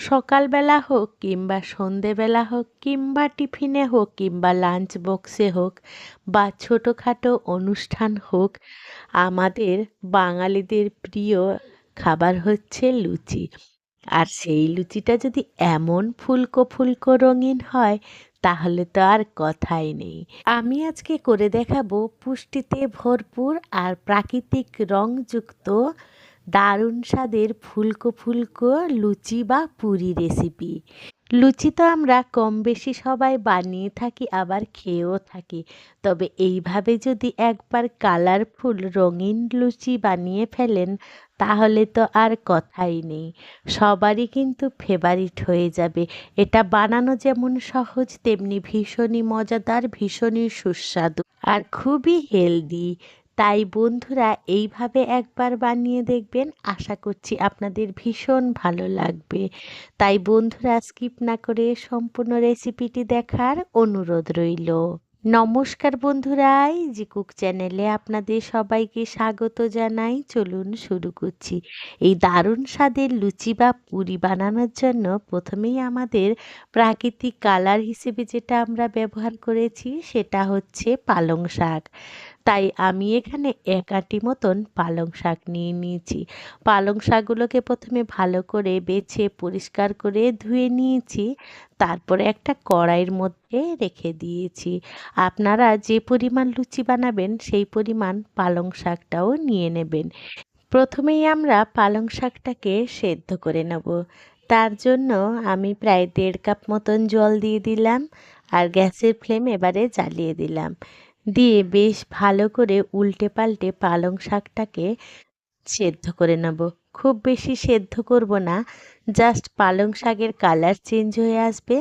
সকালবেলা হোক কিংবা সন্ধেবেলা হোক কিংবা টিফিনে হোক কিংবা লাঞ্চ বক্সে হোক বা ছোটোখাটো অনুষ্ঠান হোক, আমাদের বাঙালিদের প্রিয় খাবার হচ্ছে লুচি। আর সেই লুচিটা যদি এমন ফুলকো ফুলকো রঙিন হয়, তাহলে তো আর কথাই নেই। আমি আজকে করে দেখাবো পুষ্টিতে ভরপুর আর প্রাকৃতিক রংযুক্ত দারুণ স্বাদের ফুলকো ফুলকো লুচি বা পুরি রেসিপি লুচি তো আমরা কম বেশি সবাই বানিয়ে থাকি, আবার খেয়েও থাকি। তবে এইভাবে যদি একবার কালারফুল রঙিন লুচি বানিয়ে ফেলেন, তাহলে তো আর কথাই নেই। সবারই কিন্তু ফেভারিট হয়ে যাবে। এটা বানানো যেমন সহজ, তেমনি ভীষণই মজাদার, ভীষণই সুস্বাদু আর খুবই হেলদি তাই বন্ধুরা এইভাবে একবার বানিয়ে দেখবেন। আশা করছি আপনাদের ভীষণ ভালো লাগবে। তাই বন্ধুরা স্কিপ না করে সম্পূর্ণ রেসিপিটি দেখার অনুরোধ রইল। নমস্কার বন্ধুরা জি কুক চ্যানেলে আপনাদের সবাইকে স্বাগত জানাই। চলুন শুরু করছি। এই দারুণ স্বাদের লুচি বা পুরি বানানোর জন্য প্রথমেই আমাদের প্রাকৃতিক কালার হিসেবে যেটা আমরা ব্যবহার করেছি সেটা হচ্ছে পালং শাক। তাই আমি এখানে এক আটি মতন পালং শাক নিয়ে নিয়েছি। পালং শাকগুলোকে প্রথমে ভালো করে বেছে, পরিষ্কার করে ধুয়ে নিয়েছি। তারপরে একটা কড়াইয়ের মধ্যে রেখে দিয়েছি। আপনারা যে পরিমাণ লুচি বানাবেন, সেই পরিমাণ পালং শাকটাও নিয়ে নেবেন। প্রথমেই আমরা পালং শাকটাকে সেদ্ধ করে নেব। তার জন্য আমি প্রায় দেড় কাপ মতন জল দিয়ে দিলাম আর গ্যাসের ফ্লেম এবারে জ্বালিয়ে দিলাম। দিয়ে বেশ ভালো করে উল্টে পাল্টে পালং শাকটাকে সেদ্ধ করে নেব। খুব বেশি সেদ্ধ করব না জাস্ট পালং শাকের কালার চেঞ্জ হয়ে আসবে।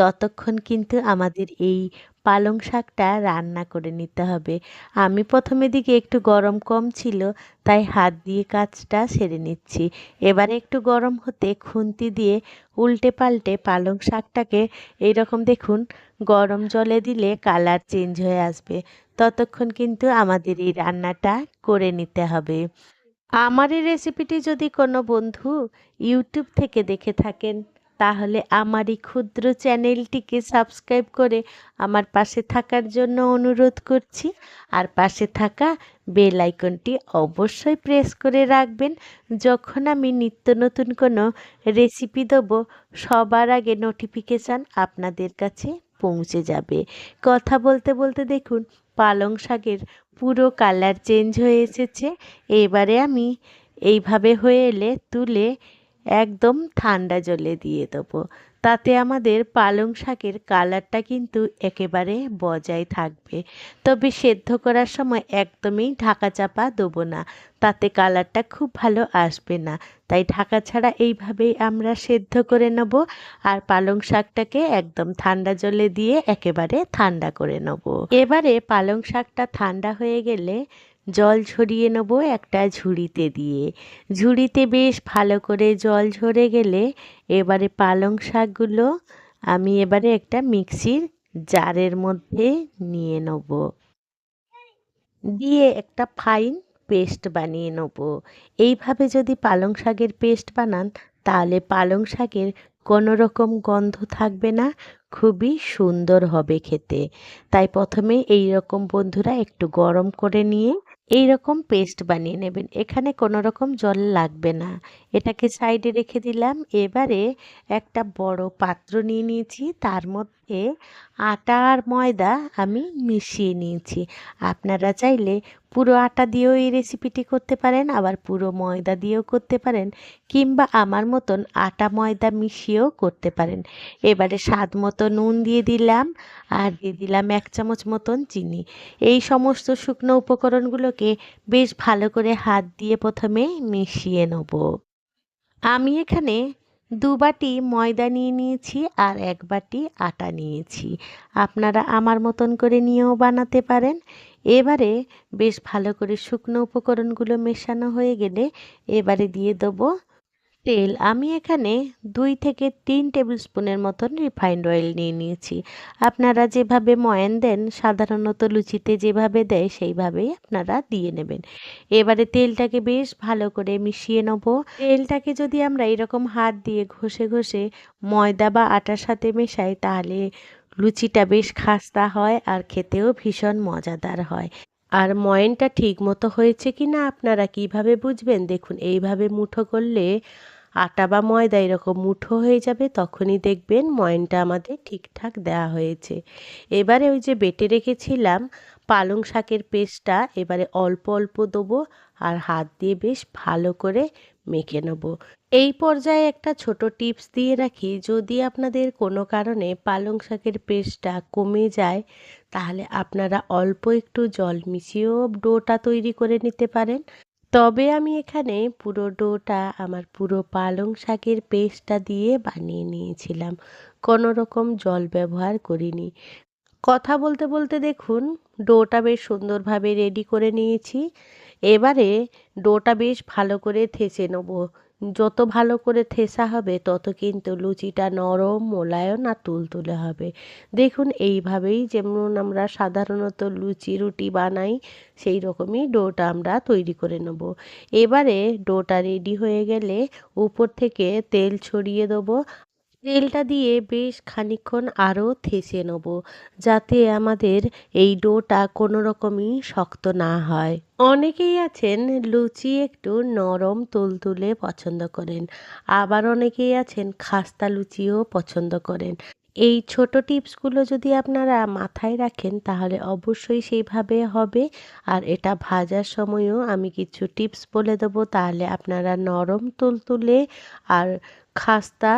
ততক্ষণ কিন্তু আমাদের এই পালং শাকটা রান্না করে নিতে হবে। আমি প্রথমে দিকে একটু গরম কম ছিল, তাই হাত দিয়ে কাজটা সেরে নিচ্ছি। এবারে একটু গরম হতে খুন্তি দিয়ে উল্টে পাল্টে পালং শাকটাকে এইরকম দেখুন, গরম জলে দিলে কালার চেঞ্জ হয়ে আসবে। ততক্ষণ কিন্তু আমাদের এই রান্নাটা করে নিতে হবে। আমার এই রেসিপিটি যদি কোনো বন্ধু ইউটিউব থেকে দেখে থাকেন তাহলে আমার এই ক্ষুদ্র চ্যানেলটিকে সাবস্ক্রাইব করে আমার পাশে থাকার জন্য অনুরোধ করছি। আর পাশে থাকা বেল আইকনটি অবশ্যই প্রেস করে রাখবেন। যখন আমি নিত্য নতুন কোনো রেসিপি দেবো, সবার আগে নোটিফিকেশান আপনাদের কাছে পৌঁছে যাবে। কথা বলতে বলতে দেখুন, পালং শাকের পুরো কালার চেঞ্জ হয়ে এসেছে। এবারে আমি এইভাবে হয়ে এলে তুলে একদম ঠান্ডা জলে দিয়ে দেবো। তাতে আমাদের পালং শাকের কালারটা কিন্তু একেবারে বজায় থাকবে। তবে সেদ্ধ করার সময় একদমই ঢাকা চাপা দেবো না, তাতে কালারটা খুব ভালো আসবে না। তাই ঢাকা ছাড়া এইভাবেই আমরা সেদ্ধ করে নেব আর পালং শাকটাকে একদম ঠান্ডা জলে দিয়ে একেবারে ঠান্ডা করে নেব। এবারে পালং শাকটা ঠান্ডা হয়ে গেলে জল ঝরিয়ে নেব একটা ঝুড়িতে দিয়ে। ঝুড়িতে বেশ ভালো করে জল ঝরে গেলে এবারে পালং শাকগুলো আমি এবারে একটা মিক্সির জারের মধ্যে নিয়ে নেব। দিয়ে একটা ফাইন পেস্ট বানিয়ে নেব। এইভাবে যদি পালং শাকের পেস্ট বানান, তাহলে পালং শাকের কোনো রকম গন্ধ থাকবে না, খুবই সুন্দর হবে খেতে। তাই প্রথমে এই রকম বন্ধুরা একটু গরম করে নিয়ে এই রকম পেস্ট বানিয়ে নেবেন। এখানে কোনো রকম জল লাগবে না। এটাকে সাইডে রেখে দিলাম। এবারে একটা বড় পাত্র নিয়ে নিয়েছি। তার মধ্যে আটা আর ময়দা আমি মিশিয়ে নিয়েছি। আপনারা চাইলে পুরো আটা দিয়েও এই রেসিপিটি করতে পারেন, আবার পুরো ময়দা দিয়েও করতে পারেন, কিংবা আমার মতন আটা ময়দা মিশিয়েও করতে পারেন। এবারে স্বাদ মতো নুন দিয়ে দিলাম, আর দিয়ে দিলাম এক চামচ মতন চিনি। এই সমস্ত শুকনো উপকরণগুলোকে বেশ ভালো করে হাত দিয়ে প্রথমে মিশিয়ে নেব। আমি এখানে দু বাটি ময়দা নিয়ে নিয়েছি আর এক বাটি আটা নিয়েছি। আপনারা আমার মতন করে নিয়েও বানাতে পারেন। এবারে বেশ ভালো করে শুকনো উপকরণগুলো মেশানো হয়ে গেলে এবারে দিয়ে দেবো তেল আমি এখানে দুই থেকে তিন টেবিল স্পুনের মতন রিফাইন্ড অয়েল নিয়ে নিয়েছি। আপনারা যেভাবে ময়ান দেন, সাধারণত লুচিতে যেভাবে দেয়, সেইভাবেই আপনারা দিয়ে নেবেন। এবারে তেলটাকে বেশ ভালো করে মিশিয়ে নেব। তেলটাকে যদি আমরা এরকম হাত দিয়ে ঘষে ঘষে ময়দা বা আটার সাথে মেশাই, তাহলে লুচিটা বেশ খাস্তা হয় আর খেতেও ভীষণ মজাদার হয়। আর ময়নটা ঠিক মতো হয়েছে কি না আপনারা কীভাবে বুঝবেন? দেখুন, এইভাবে মুঠো করলে আটা বা ময়দা এরকম মুঠো হয়ে যাবে, তখনই দেখবেন ময়নটা আমাদের ঠিকঠাক দেওয়া হয়েছে। এবারে ওই যে বেটে রেখেছিলাম পালং শাকের পেস্টটা, এবারে অল্প অল্প দেবো আর হাত দিয়ে বেশ ভালো করে মেখে নেব। এই পর্যায়ে একটা ছোট টিপস দিয়ে রাখি, যদি আপনাদের কোনো কারণে পালং শাকের পেস্টটা কমে যায়, তাহলে আপনারা অল্প একটু জল মিশিয়েও ডোটা তৈরি করে নিতে পারেন। তবে আমি এখানে পুরো ডোটা, আমার পুরো পালং শাকের পেস্টটা দিয়ে বানিয়ে নিয়েছিলাম। কোনো রকম জল ব্যবহার করিনি। কথা বলতে বলতে দেখুন, ডোটা বেশ সুন্দরভাবে রেডি করে নিয়েছি। এবারে ডোটা বেশ ভালো করে থেচে নেব। যত ভালো করে থেসা হবে, তত কিন্তু লুচিটা নরম মোলায়ন আর তুলতুলে হবে। দেখুন, এইভাবেই যেমন আমরা সাধারণত লুচি, রুটি বানাই, সেই রকমই ডোটা আমরা তৈরি করে নেব। এবারে ডোটা রেডি হয়ে গেলে উপর থেকে তেল ছড়িয়ে দেবো। তেলটা দিয়ে বেশ খানিক্ষণ আরও থেসে নেব, যাতে আমাদের এই ডোটা কোনো রকমই শক্ত না হয়। অনেকেই আছেন লুচি একটু নরম তুলতুলে পছন্দ করেন, আবার অনেকেই আছেন খাস্তা লুচিও পছন্দ করেন। এই ছোট টিপসগুলো যদি আপনারা মাথায় রাখেন, তাহলে অবশ্যই সেইভাবে হবে। আর এটা ভাজার সময়ও আমি কিছু টিপস বলে দেবো, তাহলে আপনারা নরম তুলতুলে আর খাস্তা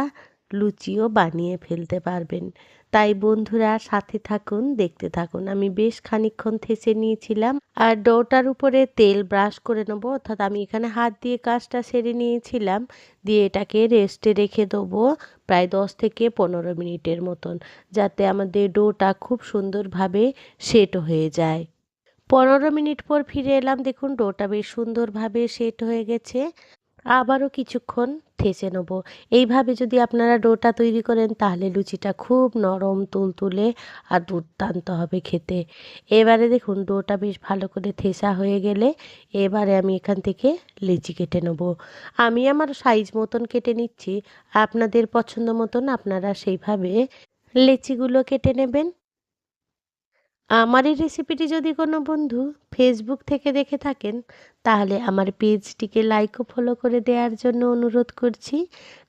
লুচিও বানিয়ে ফেলতে পারবেন। তাই বন্ধুরা সাথে থাকুন, দেখতে থাকুন। আমি বেশ খানিক্ষণ থেসে নিয়েছিলাম আর ডোটার উপরে তেল ব্রাশ করে নেব। অর্থাৎ আমি এখানে হাত দিয়ে কাজটা সেরে নিয়েছিলাম। দিয়ে এটাকে রেস্টে রেখে দেবো প্রায় দশ থেকে পনেরো মিনিটের মতন, যাতে আমাদের ডোটা খুব সুন্দরভাবে সেট হয়ে যায়। পনেরো মিনিট পর ফিরে এলাম। দেখুন, ডোটা বেশ সুন্দরভাবে সেট হয়ে গেছে। আবারও কিছুক্ষণ ঠেসে নেব। এইভাবে যদি আপনারা ডোটা তৈরি করেন, তাহলে লুচিটা খুব নরম, তুলতুলে আর দুর্দান্ত হবে খেতে। এবারে দেখুন, ডোটা বেশ ভালো করে থেসা হয়ে গেলে এবারে আমি এখান থেকে লিচি কেটে নেব। আমি আমার সাইজ মতন কেটে নিচ্ছি। আপনাদের পছন্দ মতন আপনারা সেইভাবে লেচিগুলো কেটে নেবেন। আমার এই রেসিপিটি যদি কোনো বন্ধু ফেসবুক থেকে দেখে থাকেন, তাহলে আমার পেজটিকে লাইক ও ফলো করে দেওয়ার জন্য অনুরোধ করছি।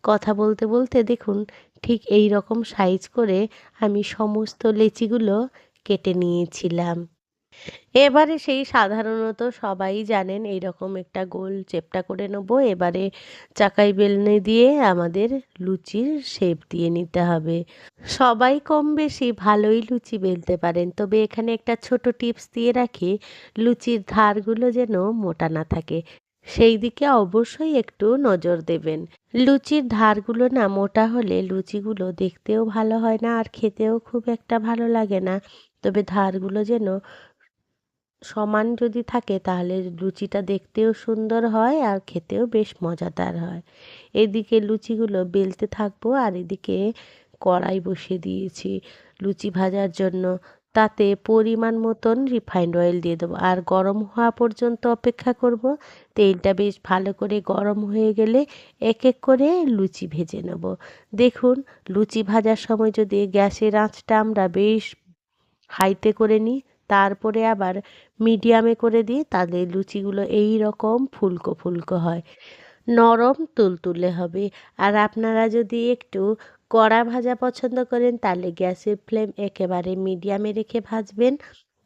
কথা বলতে বলতে দেখুন, ঠিক এই রকম সাইজ করে আমি সমস্ত লেচিগুলো কেটে নিয়েছিলাম। এবারে সেই সাধারণত সবাই জানেন এইরকম একটা গোল চেপটা করে নেব। এবারে চাকাই বেলনে দিয়ে আমাদের লুচির শেপ দিয়ে নিতে হবে। সবাই কম বেশি ভালোই লুচি বেলতে পারেন, তবে এখানে একটা ছোট টিপস দিয়ে রাখি, লুচির ধারগুলো যেন মোটা না থাকে। সেই দিকে অবশ্যই একটু নজর দেবেন। লুচির ধারগুলো না মোটা হলে লুচিগুলো দেখতেও ভালো হয় না, আর খেতেও খুব একটা ভালো লাগে না। তবে ধারগুলো যেন সমান যদি থাকে, তাহলে লুচিটা দেখতেও সুন্দর হয় আর খেতেও বেশ মজাদার হয়। এদিকে লুচিগুলো বেলতে থাকব আর এদিকে কড়াই বসিয়ে দিয়েছি লুচি ভাজার জন্য। তাতে পরিমাণ মতন রিফাইন্ড অয়েল দিয়ে দেবো। আর গরম হওয়া পর্যন্ত অপেক্ষা করব। তেলটা বেশ ভালো করে গরম হয়ে গেলে এক এক করে লুচি ভেজে নেব। দেখুন, লুচি ভাজার সময় যদি গ্যাসের আঁচটা আমরা বেশ হাইতে করে নিই তারপরে আবার মিডিয়ামে করে দিই তাহলে লুচিগুলো এই রকম ফুলকো ফুলকো হয়। নরম তুলতুলে হবে। আর আপনারা যদি একটু কড়া ভাজা পছন্দ করেন, তাহলে গ্যাসের ফ্লেম একেবারে মিডিয়ামে রেখে ভাজবেন,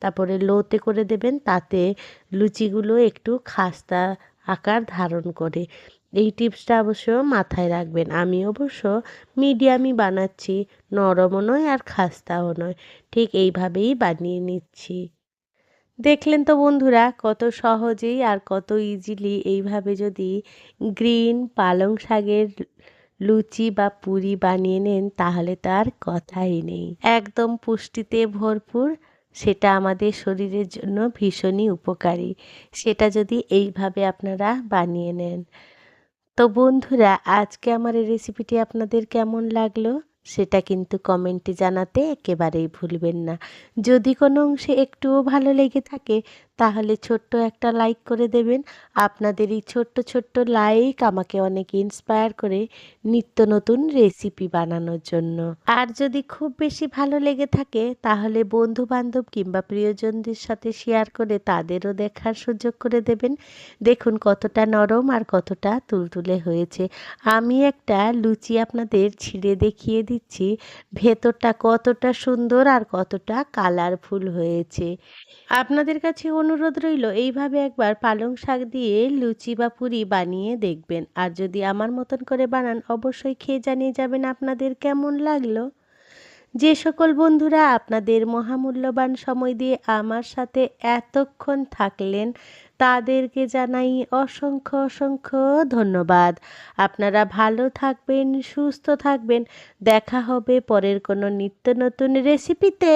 তারপরে লোতে করে দেবেন, তাতে লুচিগুলো একটু খাস্তা আকার ধারণ করে। এই টিপসটা অবশ্য মাথায় রাখবেন। আমি অবশ্য মিডিয়ামই বানাচ্ছি, নরমও নয় আর খাস্তাও নয়। ঠিক এইভাবেই বানিয়ে নিচ্ছি। দেখলেন তো বন্ধুরা, কত সহজেই আর কত ইজিলি এইভাবে যদি গ্রিন পালং শাকের লুচি বা পুরি বানিয়ে নেন, তাহলে তার কথাই নেই। একদম পুষ্টিতে ভরপুর, সেটা আমাদের শরীরের জন্য ভীষণই উপকারী। সেটা যদি এইভাবে আপনারা বানিয়ে নেন। তো বন্ধুরা, আজকে আমার এই রেসিপিটি আপনাদের কেমন লাগল সেটা কিন্তু কমেন্টে জানাতে একেবারেই ভুলবেন না। যদি কোনো অংশে একটুও ভালো লেগে থাকে তাহলে ছোট্ট একটা লাইক করে দেবেন। আপনাদের এই ছোট্ট ছোট্ট লাইক আমাকে অনেক ইন্সপায়ার করে নিত্য নতুন রেসিপি বানানোর জন্য। আর যদি খুব বেশি ভালো লেগে থাকে, তাহলে বন্ধু বান্ধব কিংবা প্রিয়জনদের সাথে শেয়ার করে তাদেরও দেখার সুযোগ করে দেবেন। দেখুন কতটা নরম আর কতটা তুলতুলে হয়েছে। আমি একটা লুচি আপনাদের ছিঁড়ে দেখিয়ে দিচ্ছি। ভেতরটা কতটা সুন্দর আর কতটা কালারফুল হয়েছে। আপনাদের কাছে অনুরোধ রইল, এইভাবে একবার পালং শাক দিয়ে লুচি বা পুরি বানিয়ে দেখবেন। আর যদি আমার মতন করে বানান, অবশ্যই খেয়ে জানিয়ে যাবেন আপনাদের কেমন লাগল। যে সকল বন্ধুরা, আপনাদের মহামূল্যবান সময় দিয়ে আমার সাথে এতক্ষণ থাকলেন, তাদেরকে জানাই অসংখ্য অসংখ্য ধন্যবাদ। আপনারা ভালো থাকবেন, সুস্থ থাকবেন। দেখা হবে পরের কোনো নিত্য নতুন রেসিপিতে।